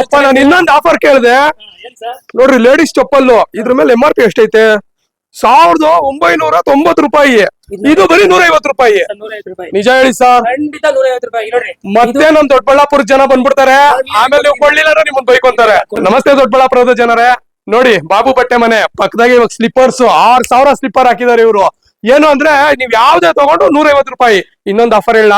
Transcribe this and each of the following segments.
ಅಯ್ಯಪ್ಪ ನಾನು ಇನ್ನೊಂದು ಆಫರ್ ಕೇಳಿದೆ. ನೋಡ್ರಿ ಲೇಡೀಸ್ ಚಪ್ಪಲ್ಲು ಇದ್ರ ಮೇಲೆ ಎಂ ಆರ್ ಪಿ ಎಷ್ಟೈತೆ? ಸಾವಿರದ ಒಂಬೈನೂರ ತೊಂಬತ್ ರೂಪಾಯಿ. ಇದು ಬರೀ ನೂರ ಐವತ್ ರೂಪಾಯಿ. ನಿಜ ಹೇಳಿ ಸರ್. ಮತ್ತೆ ನಮ್ ದೊಡ್ಡಬಳ್ಳಾಪುರ ಜನ ಬಂದ್ಬಿಡ್ತಾರೆ. ಆಮೇಲೆ ನೀವು ಕೊಡ್ಲಿಲ್ಲ ನಿಮ್ಮ ಬೈಕ್ ಅಂತಾರೆ ನಮಸ್ತೆ ದೊಡ್ಡಬಳ್ಳಾಪುರದ ಜನರೇ. ನೋಡಿ ಬಾಬು ಬಟ್ಟೆ ಮನೆ ಪಕ್ಕದಾಗೆ ಇವಾಗ ಸ್ಲಿಪ್ಪರ್ಸ್ ಆರ್ ಸಾವಿರ ಸ್ಲಿಪ್ಪರ್ ಹಾಕಿದಾರೆ ಇವರು. ಏನು ಅಂದ್ರೆ ನೀವ್ ಯಾವ್ದೇ ತಗೊಂಡು ನೂರ ರೂಪಾಯಿ. ಇನ್ನೊಂದು ಆಫರ್ ಹೇಳ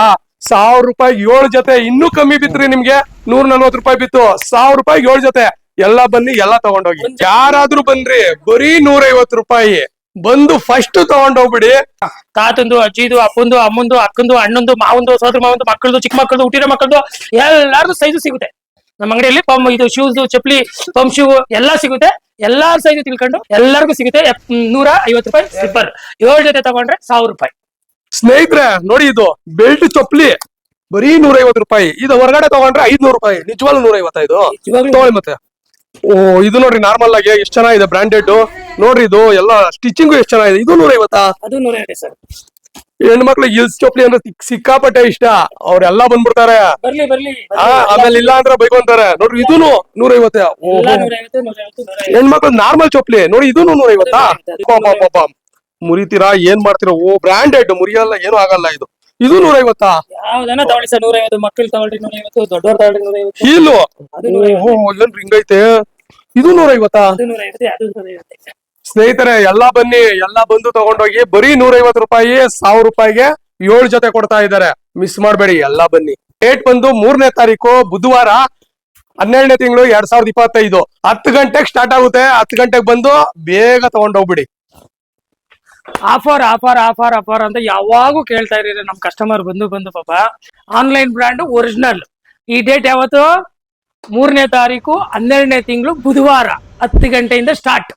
ಸಾವಿರ ರೂಪಾಯಿ ಏಳು ಜೊತೆ ಇನ್ನೂ ಕಮ್ಮಿ ಬಿತ್ರಿ ನಿಮ್ಗೆ. ನೂರ ನಲ್ವತ್ ರೂಪಾಯಿ ಬಿತ್ತು. ಸಾವಿರ ರೂಪಾಯಿ ಏಳು ಜೊತೆ. ಎಲ್ಲ ಬನ್ನಿ, ಎಲ್ಲ ತಗೊಂಡೋಗಿ. ಯಾರಾದ್ರೂ ಬನ್ರಿ, ಬರೀ ನೂರ ರೂಪಾಯಿ. ಬಂದು ಫಸ್ಟ್ ತಗೊಂಡೋಗ್ಬಿಡಿ. ತಾತಂದು, ಅಜ್ಜಿದು, ಅಪ್ಪಂದು, ಅಮ್ಮಂದು, ಅಕ್ಕಂದು, ಅಣ್ಣಂದು, ಮಾವಂದು, ಸೋದರ ಮಾವಂದು, ಮಕ್ಕಳದು, ಚಿಕ್ಕ ಮಕ್ಕಳದು, ಹುಟ್ಟಿರೋ ಮಕ್ಕಳದು, ಎಲ್ಲಾರ್ದು ಸೈಜು ಸಿಗುತ್ತೆ. ನಮ್ಮ ಅಂಗಡಿಯಲ್ಲಿ ಪಂ ಇದು ಶೂಸ್ ಚಪ್ಪಲಿ ಪಂಪ್ ಶೂ ಎಲ್ಲಾ ಸಿಗುತ್ತೆ. ಎಲ್ಲಾರ ಸೈಜು ತಿಳ್ಕೊಂಡು ಎಲ್ಲರಿಗೂ ಸಿಗುತ್ತೆ. ನೂರ ಐವತ್ತು ರೂಪಾಯಿ ಸ್ಲಿಪ್ಪರ್ ಏಳು ಜೊತೆ ತಗೊಂಡ್ರೆ ಸಾವಿರ ರೂಪಾಯಿ. ಸ್ನೇಹಿತರೆ ನೋಡಿ ಇದು ಬೆಲ್ಟ್ ಚೊಪ್ಲಿ ಬರೀ ನೂರ ಐವತ್ತು ರೂಪಾಯಿ. ಇದು ಹೊರಗಡೆ ತಗೊಂಡ್ರೆ ಐದ್ನೂರು ರೂಪಾಯಿ ನಿಜವಾಗ್ಲೂ ನೂರ ಐವತ್ತೈದು ತಗೊಳ್ಳಿ ಮತ್ತೆ. ಓ ಇದು ನೋಡ್ರಿ ನಾರ್ಮಲ್ ಆಗಿ ಎಷ್ಟು ಚೆನ್ನಾಗಿದೆ ಬ್ರಾಂಡೆಡ್ ನೋಡ್ರಿ ಇದು ಎಲ್ಲ ಸ್ಟಿಚಿಂಗ್ ಎಷ್ಟು ಚೆನ್ನಾಗಿದೆ. ಇದು ನೂರ ಐವತ್ತಾ ಅದು ನೂರ ಐವತ್ತು ಸರ್. ಹೆಣ್ಮಕ್ಳಿಗೆ ಇಲ್ಸ್ ಚೊಪ್ಲಿ ಅಂದ್ರೆ ಸಿಕ್- ಸಿಕ್ಕಾಪಟ್ಟೆ ಇಷ್ಟ. ಅವ್ರೆಲ್ಲಾ ಬಂದ್ಬಿಡ್ತಾರೆ. ಆಮೇಲೆ ಇಲ್ಲ ಅಂದ್ರೆ ಬೈಕೊಂತಾರೆ. ನೋಡ್ರಿ ಇದು ನೂರ ಐವತ್ತೆ ಓ ಎಲ್ಲ ನೂರ ಐವತ್ತು ನೂರ ಐವತ್ತು ಹೆಣ್ಮಕ್ಳು ನಾರ್ಮಲ್ ಚೊಪ್ಲಿ ನೋಡಿ ಇದು ನೂರ ಐವತ್ತಾ ಅದು ಪಾಪ ಪಾಪ. ಮುರಿತೀರಾ ಏನ್ ಮಾಡ್ತೀರಾ? ಓ ಬ್ರಾಂಡೆಡ್ ಮುರಿಯಲ್ಲ ಏನು ಆಗಲ್ಲ ಇದು. ಇದು ನೂರ ಐವತ್ತಾ ಯಾವ್ದನ್ನ ತಗೊಳ್ಳಿ ಸರ್ ನೂರ ಐವತ್ತು ಮಕ್ಕಳು ತಗೊಳ್ರಿ ನೂರ ಐವತ್ತು ದೊಡ್ಡವ್ರು ತಗೊಳ್ರಿ ನೂರ ಹೀಲು! ಅದು ಓಹೋ ಏನ್ ರಿಂಗ್ ಐತೆ? ಇದು ನೂರ ಐವತ್ತಾ ಅದು ಅದು ಸ್ನೇಹಿತರೆ ಎಲ್ಲಾ ಬನ್ನಿ ಎಲ್ಲಾ ಬಂದು ತಗೊಂಡೋಗಿ ಬರೀ ನೂರ ಐವತ್ ರೂಪಾಯಿ ಸಾವಿರ ರೂಪಾಯಿಗೆ ಏಳು ಜೊತೆ ಕೊಡ್ತಾ ಇದ್ದಾರೆ. ಮಿಸ್ ಮಾಡಬೇಡಿ ಎಲ್ಲಾ ಬನ್ನಿ. ಡೇಟ್ ಬಂದು ಮೂರನೇ ತಾರೀಕು ಬುಧವಾರ ಹನ್ನೆರಡನೇ ತಿಂಗಳು ಎರಡ್ ಸಾವಿರದ ಇಪ್ಪತ್ತೈದು. ಹತ್ತು ಗಂಟೆಗೆ ಸ್ಟಾರ್ಟ್ ಆಗುತ್ತೆ. ಹತ್ತು ಗಂಟೆಗೆ ಬಂದು ಬೇಗ ತಗೊಂಡೋಗ್ಬಿಡಿ. ಆಫರ್ ಆಫರ್ ಆಫರ್ ಆಫರ್ ಅಂತ ಯಾವಾಗೂ ಕೇಳ್ತಾ ಇರೀರಿ ನಮ್ ಕಸ್ಟಮರ್ ಬಂದು ಬಂದು ಪಾಪ. ಆನ್ಲೈನ್ ಬ್ರ್ಯಾಂಡ್ ಒರಿಜಿನಲ್ ಈ ಡೇಟ್ ಯಾವತ್ತು? ಮೂರನೇ ತಾರೀಕು, ಹನ್ನೆರಡನೇ ತಿಂಗಳು ಬುಧವಾರ ಹತ್ತು ಗಂಟೆಯಿಂದ ಸ್ಟಾರ್ಟ್